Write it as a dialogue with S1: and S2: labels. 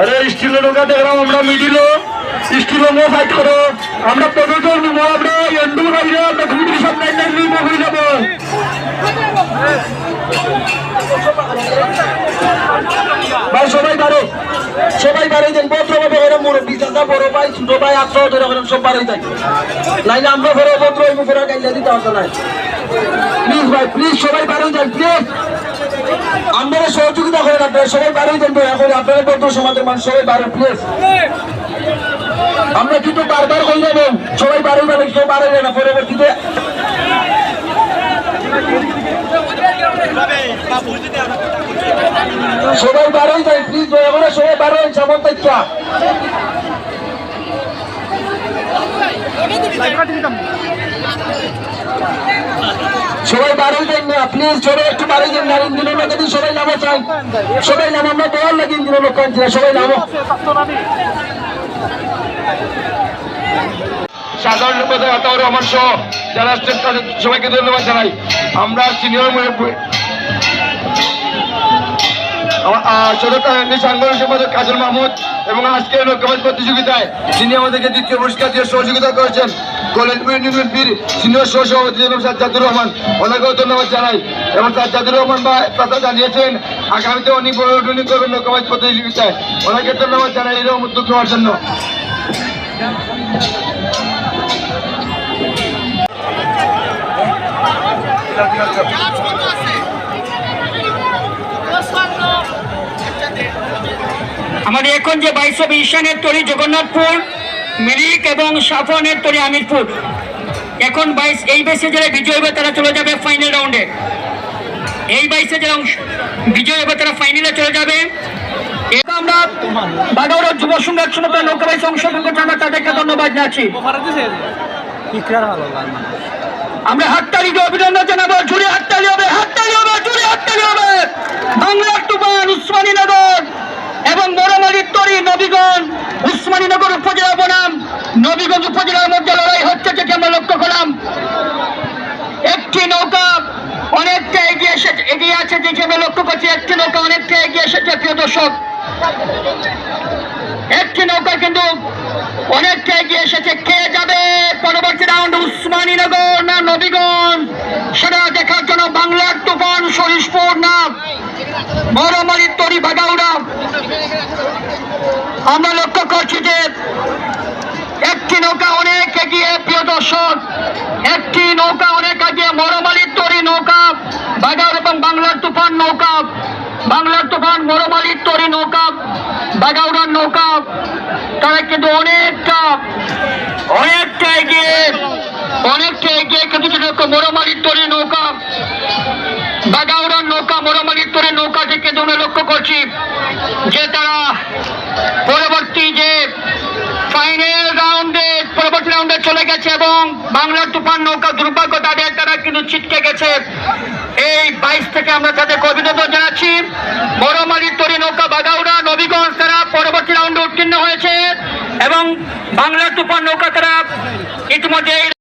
S1: আরে স্টিল ঢোকা দেখলাম আমরা মিডিল। স্টিল নো ফাইট করো। আমরা প্রদর্শন নিব আমরা এন্ডু বাইরে আমরা সামনে নিব হয়ে যাব সবাই বাড়াই দেন, ভদ্রভাবে করে মুরব্বী দাদা বড় ভাই, ছোট ভাই, আত্মীয় ধরে করেন সব বাড়াই দেন। নাইলে আমরা ফেরো ভদ্র হইব ফেরা গাইলে দিতে হবে না। প্লিজ ভাই, প্লিজ সবাই বাড়াই দেন, প্লিজ। আপনারা সহযোগিতা করেন, আপনারা সবাই বাড়াই দেন, দয়া করে আপনারা ভদ্র সমাজের মানুষ, সবাই বাড়ো, প্লিজ। আমরা কিন্তু বারবার হয়ে যাব সবাই বাড়াই যাবে কেউ বাড়াই না, পরবর্তীতে। সবাই বারোই যায় প্লিজ দয়া করে সবাই বারোই যেমন দেখা সবাই বারোই দেন না প্লিজ সবাই একটু বারোই দেন না মধ্যে সবাই নামো চাই সবাই নাম, আমরা দেওয়ার লাগে ইঞ্জিনের লোক সবাই নামো। সাধারণ সম্পাদক আতাউর রহমান সহ যারা সবাইকে ধন্যবাদ জানাই। আমরা সিনিয়র সাংগঠনিক সম্পাদক কাজল মাহমুদ এবং আজকের ঐক্যবাদ প্রতিযোগিতায় যিনি আমাদেরকে দ্বিতীয় পুরস্কার দিয়ে সহযোগিতা করেছেন, গোল্ডেন ইউনিয়ন সিনিয়র সহ সভাপতি জনাব সাজ্জাদুর রহমান, ওনাকেও ধন্যবাদ জানাই। এবং সাজ্জাদুর রহমান বা কথা জানিয়েছেন, আগামীতে বড় উন্নয়ন করবেন ঐক্যবাদ প্রতিযোগিতায়। ওনাকে ধন্যবাদ জানাই এরকম উদ্যোগ নেওয়ার জন্য।
S2: আমাদের এখন যে বাইশ ঈশানের তরি জগন্নাথপুর মিরিক এবং সাফনের তরি আমিরপুর। এখন বাইশ এই বাইশে যারা বিজয় হবে তারা চলে যাবে ফাইনাল রাউন্ডে এই বাইশে যারা অংশ- বিজয় হবে তারা ফাইনালে চলে যাবে। আমরা বাগাউড়ার যুব সংঘ একশো নৌকা বাইশে অংশগ্রহণ করছি আমরা তাদেরকে ধন্যবাদ জানাচ্ছি। আমরা অভিনন্দন জানাব জুড়ে হাততালি হবে হাততালি হবে জুড়ে হাততালি হবে বাংলার তুফান উসমানীনগর এবং মরমালির তরি নবীগঞ্জ উসমানীনগর উপজেলা বনাম, নবীগঞ্জ উপজেলার মধ্যে লড়াই হচ্ছে যেটি আমরা লক্ষ্য করলাম। একটি নৌকা অনেকটা এগিয়ে এসে এগিয়ে আছে যেটি আমরা লক্ষ্য করছি, একটি নৌকা অনেকটা এগিয়ে এসেছে, প্রিয় দর্শক। একটি নৌকা কিন্তু অনেকটা এগিয়ে এসেছে। কে যাবে? পরবর্তী রাউন্ড উসমানীনগর না নবীগঞ্জ? সেটা দেখার জন্য বাংলার তুফান সরিষপুর না মরমালির তরি বাগাউড়া আমরা করছি যে একটি নৌকা অনেক এগিয়ে, প্রিয় দর্শক, একটি নৌকা অনেক এগিয়ে, মরমালির তরি নৌকা বাগাউর এবং বাংলার তুফান নৌকা, বাংলার তুফান, মরমালির তরি নৌকা, বাগাউড়ার নৌকা, তারা কিন্তু অনেকটা অনেকটা এগিয়ে অনেকটা এগিয়ে কিন্তু মরমালির তরি নৌকা, বাগাউড়ার নৌকা, মরমালির তরি নৌকাটি কিন্তু আমরা লক্ষ্য করছি যে তারা গেছে এবং বাংলার তুফান নৌকা দুর্ভাগ্য তাদের তারা কিন্তু ছিটকে গেছে। এই বাইশ থেকে আমরা তাদেরকে অভিনন্দন জানাচ্ছি। বড়মালির তরি নৌকা বাগাউড়া, নবীগঞ্জ তারা পরবর্তী রাউন্ডে উত্তীর্ণ হয়েছে এবং বাংলার তুফান নৌকা তারা ইতিমধ্যে